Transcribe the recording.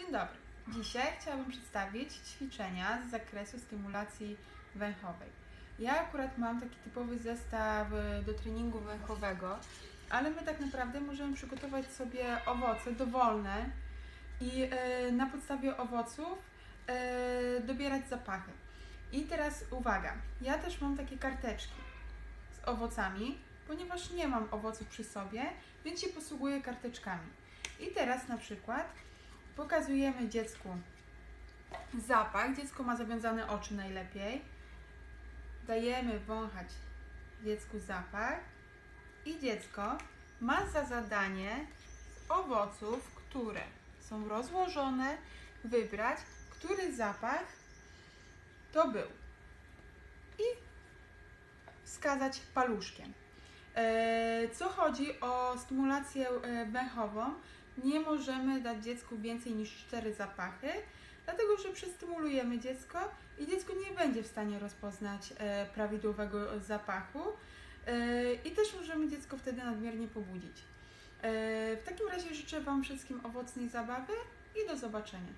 Dzień dobry. Dzisiaj chciałabym przedstawić ćwiczenia z zakresu stymulacji węchowej. Ja akurat mam taki typowy zestaw e, do treningu węchowego, ale my tak naprawdę możemy przygotować sobie owoce dowolne i e, na podstawie owoców e, dobierać zapachy. I teraz uwaga, ja też mam takie karteczki z owocami, ponieważ nie mam owoców przy sobie, więc się posługuję karteczkami. I teraz na przykład pokazujemy dziecku zapach. Dziecko ma zawiązane oczy najlepiej. Dajemy wąchać dziecku zapach i dziecko ma za zadanie z owoców, które są rozłożone, wybrać, który zapach to był. I wskazać paluszkiem. E, Co chodzi o stymulację e, węchową, nie możemy dać dziecku więcej niż cztery zapachy, dlatego że przestymulujemy dziecko i dziecko nie będzie w stanie rozpoznać e, prawidłowego zapachu i też możemy dziecko wtedy nadmiernie pobudzić. W takim razie życzę Wam wszystkim owocnej zabawy i do zobaczenia.